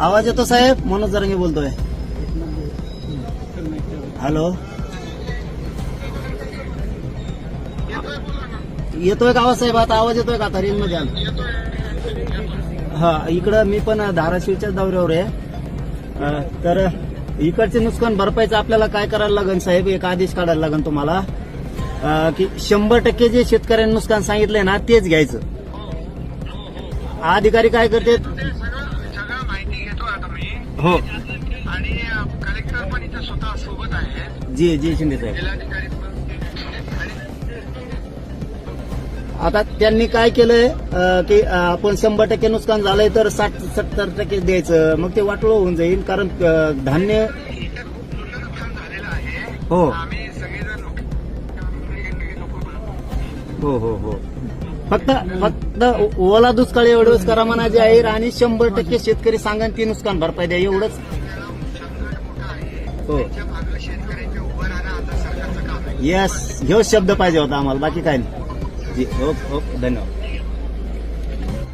आवाज येतो साहेब? मनोज जरंगे बोलतोय. हॅलो? येतोय का आवाज साहेब? आता आवाज येतोय का? आता रेंजमध्ये हा इकडं मी पण धाराशिवच्याच दौऱ्यावर आहे. तर इकडचे नुकसान भरपाईचं आपल्याला काय करायला लागेल साहेब? एक आदेश काढायला लागेल तुम्हाला. की शंभर टक्के जे शेतकऱ्यांनी नुकसान सांगितलंय ना तेच घ्यायचं. अधिकारी काय करते ते सगळं सगळं माहिती घेतो आता मी हो. आणि कलेक्टर पण इथे स्वतः सोबत आहे. जी जी शिंदे साहेब. जिल्हाधिकारी पण. आता त्यांनी काय केलंय अं, की अं, आपण शंभर टक्के नुकसान झालंय तर साठ सत्तर टक्के द्यायचं. मग ते वाटलं होऊन जाईल कारण अं, धान्य इथे खूप मोठं नुकसान झालेलं आहे. हो. आम्ही सगळेजण लोक हो हो हो. फक्त फक्त ओला दुष्काळ एवढंच करा म्हणा जाहीर आणि शंभर टक्के शेतकरी सांगा ती नुकसान भरपाई द्या एवढंच. हो. येस ह्योच शब्द पाहिजे होता आम्हाला बाकी काय नाही. जी ओके ओके धन्यवाद.